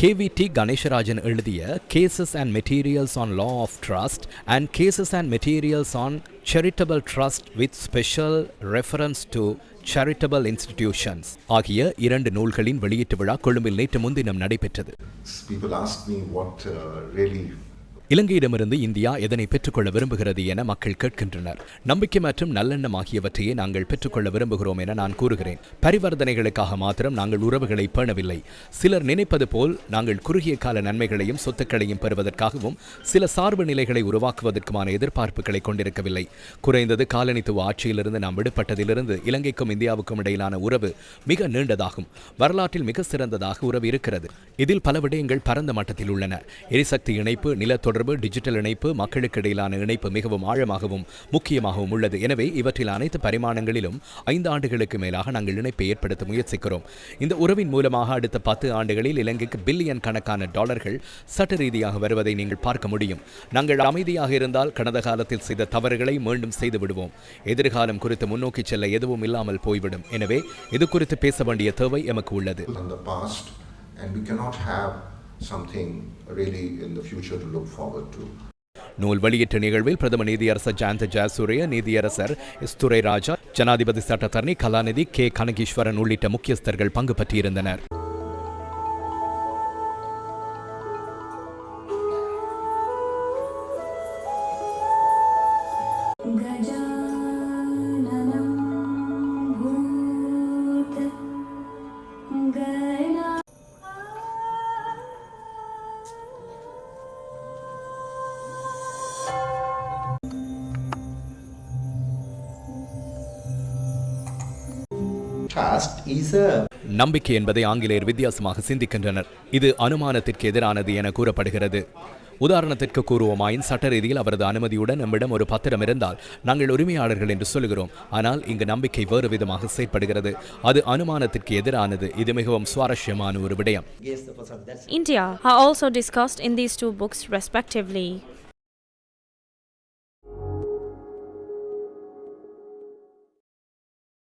Cavity Ganesarajan எழுதிய cases and materials on law of trust and cases and materials on charitable trust with special reference to charitable institutions ஆகிய இரண்டு நூல்களின் வெளியீட்டு விழா கொழும்பில் நேற்று முன்தினம் நடைபெற்றது. இலங்கையிடமிருந்து இந்தியா எதனை பெற்றுக்கொள்ள விரும்புகிறது என மக்கள் கேட்கின்றனர். நம்பிக்கை மற்றும் நல்லெண்ணம் ஆகியவற்றையே நாங்கள் பெற்றுக்கொள்ள விரும்புகிறோம் என நான் கூறுகிறேன். பரிவர்த்தனைகளுக்காக மாத்திரம் நாங்கள் உறவுகளை பேணவில்லை. சிலர் நினைப்பது போல் நாங்கள் குறுகிய கால நன்மைகளையும் சொத்துக்களையும் பெறுவதற்காகவும் சில சார்பு நிலைகளை உருவாக்குவதற்குமான எதிர்பார்ப்புகளை கொண்டிருக்கவில்லை. குறைந்தது காலனித்துவ ஆட்சியிலிருந்து நாம் விடுபட்டதிலிருந்து இலங்கைக்கும் இந்தியாவுக்கும் இடையிலான உறவு மிக நீண்டதாகும். வரலாற்றில் மிக சிறந்ததாக உறவு இருக்கிறது. இதில் பல விடயங்கள் பரந்த மட்டத்தில் உள்ளன. எரிசக்தி இணைப்பு தொடர்பு டிஜிட்டல் இணைப்பு மக்களுக்கு இடையிலான இணைப்பு மிகவும் ஆழமாகவும் முக்கியமாகவும் உள்ளது. எனவே இவற்றில் அனைத்து பரிமாணங்களிலும் ஐந்து ஆண்டுகளுக்கு மேலாக நாங்கள் இணைப்பை ஏற்படுத்த முயற்சிக்கிறோம். இந்த உறவின் மூலமாக அடுத்த பத்து ஆண்டுகளில் இலங்கைக்கு பில்லியன் கணக்கான டாலர்கள் சட்ட ரீதியாக வருவதை நீங்கள் பார்க்க முடியும். நாங்கள் அமைதியாக இருந்தால் கடந்த காலத்தில் செய்த தவறுகளை மீண்டும் செய்து விடுவோம். எதிர்காலம் குறித்து முன்னோக்கி செல்ல எதுவும் இல்லாமல் போய்விடும். எனவே இது குறித்து பேச வேண்டிய தேவை எமக்கு உள்ளது. And we cannot have something really in the future to look forward to. நூல் வெளியிட்ட நிகழ்வில் பிரதம நீதியரசர் ஜயந்த ஜாசூரிய நீதியரசர் எஸ் துரை ராஜா ஜனாதிபதி சட்டத்தரணி கலாநிதி கே கனகீஸ்வரன் உள்ளிட்ட முக்கியஸ்தர்கள் பங்கு பற்றியிருந்தனர் நம்பிக்கை என்பதை ஆங்கிலேயர் வித்தியாசமாக சிந்திக்கின்றனர். இது அனுமானத்திற்கு எதிரானது என கூறப்படுகிறது. உதாரணத்திற்கு கூறுவோமாயின் சட்ட ரீதியில் அவரது அனுமதியுடன் நம்மிடம் ஒரு பத்திரம் இருந்தால் நாங்கள் உரிமையாளர்கள் என்று சொல்கிறோம் ஆனால் இங்கு நம்பிக்கை வேறு விதமாக செயற்படுகிறது. அது அனுமானத்திற்கு எதிரானது. இது மிகவும் சுவாரஸ்யமான ஒரு விடயம். India are also discussed in these two books respectively.